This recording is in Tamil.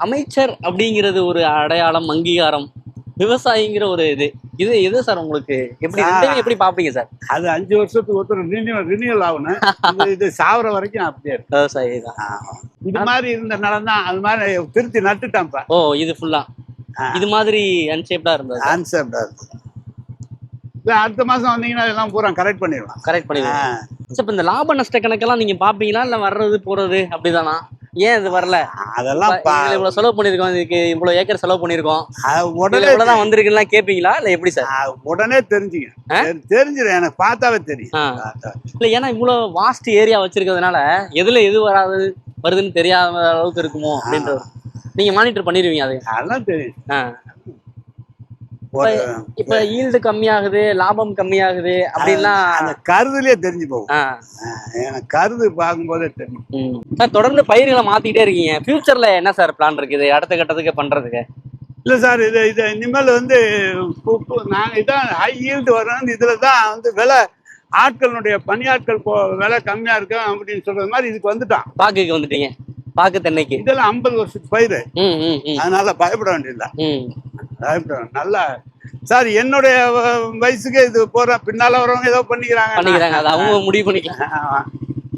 அமைச்சர் அப்படிங்கிறது ஒரு அடையாளம் அங்கீகாரம் விவசாயிங்கிற ஒரு இது. இது எது சார் உங்களுக்கு? எப்படி. ரெண்டையும் எப்படி பாப்பீங்க சார்? அது அஞ்சு வருஷத்துக்கு ஒருத்தர் ரினியூவல் ரினியூவல் ஆகணும். இது- சாவர வரைக்கும் அப்படியே. விவசாயி தான். இது மாதிரி இருந்த நிலம் தான் அது மாதிரி திருத்தி நட்டுட்டான்ப்பா ஓ இது ஃபுல்லா. இது மாதிரி அன்ஷேப்டா இருந்தது? ஆன்சர் இல்ல அடுத்த மாசம் வந்தீங்கன்னா இதெல்லாம் பூரா கரெக்ட் பண்ணிடலாம். கரெக்ட். சார் இப்ப இந்த லாப நஷ்ட கணக்கெல்லாம் நீங்க பாப்பீங்களா? இல்ல வர்றது போறது அப்படிதானா? ஏன் இது வரல? அதெல்லாம் இவ்வளவு செலவு பண்ணிருக்கோம் இதுக்கு இவ்வளவு ஏக்கர் செலவு பண்ணிருக்கோம் உடனே இவ்வளவுதான் வந்திருக்குன்னா கேப்பீங்களா? இல்ல எப்படி சார்? உடனே தெரிஞ்சுங்க. தெரி- தெரிஞ்சிடும் எனக்கு பார்த்தாவே தெரியும். இல்ல ஏன்னா இவ்வளவு வாஸ்ட் ஏரியா வச்சிருக்கிறதுனால எதுல எது வராது வருதுன்னு தெரியாத அளவுக்கு இருக்குமோ அப்படின்ற நீங்க மானிட்டர் பண்ணிருவீங்க அது. அதெல்லாம் தெரியும். இப்ப ஈல்டு கம்மியாகுது லாபம் கம்மியாகுது அப்படின்லாம் அந்த கருதுலயே தெரிஞ்சு போகும். கருது பார்க்கும்போதே தெரியும். சார் தொடர்ந்து பயிர்களை மாத்திட்டே இருக்கீங்க. ஃபியூச்சர்ல என்ன சார் பிளான் இருக்குது? அடுத்த கட்டத்துக்கு பண்றதுக்கு? இல்ல சார் இது இது இனிமேல் வந்து நாங்க இதான் ஹை ஈல்டு வரணும் இதுல தான் வந்து விலை ஆட்களுடைய பணியாட்கள் விலை கம்மியா இருக்கும் அப்படின்னு சொல்றது மாதிரி இதுக்கு வந்துட்டான். பாக்குக்கு வந்துட்டீங்க. பாக்கு தென்னைக்கு. இதெல்லாம் ஐம்பது வருஷத்துக்கு பயிர். அதனால பயப்பட வேண்டியதில்லை. நல்லா. சார் என்னுடைய வயசுக்கு இது போற பின்னால வரவங்க ஏதோ பண்ணிக்கிறாங்க பண்ணிக்கிறாங்க. அது அவங்க முடிவு பண்ணிக்கலாம். ஆமா.